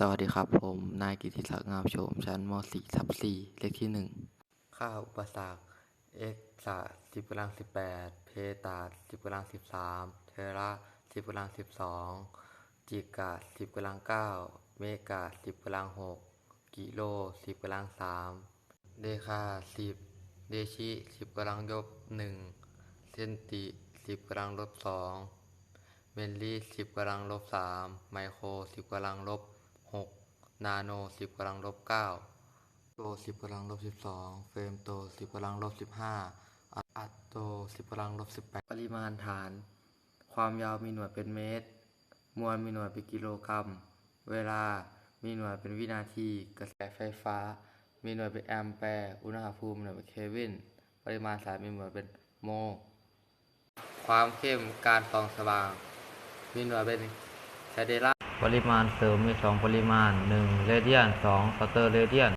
สวัสดีครับผมนายกิติศักดิ์งามโฉมชั้นม .4 ทับ4เลขที่ 1 ค่าอุปสรรค x ศาสตร์10กำลัง18เพตา10กำลัง13เทระ10กำลัง12จิกะ10กำลัง9เมกะ10กำลัง6กิโล10กำลัง3เดคา10เดชิ10กำลังยก1เซนติ10กำลังลบ2เมลลี่สิบกำลังลบสามไมโครสิบกำลังลบ หกนาโนสิบกำลังลบเก้าโตสิบกำลังลบสิบสองเฟรมโตสิบกำลังลบสิบห้าอัดโตสิบกำลังลบสิบแปดปริมาณฐาน ความยาวมีหน่วยเป็นเมตร มวลมีหน่วยเป็นกิโลกรัม เวลามีหน่วยเป็นวินาที กระแสไฟฟ้า มีหน่วยเป็นแอมแปร์ อุณหภูมิหน่วยเป็นเคลวิน ปริมาณสารมีหน่วยเป็นโมลความเข้มการส่องสว่าง มีหน่วยเป็นแคเดล่า ปริมาณเสริมมีสองปริมาณหนึ่งเรเดียนสองสเตอร์เรเดียน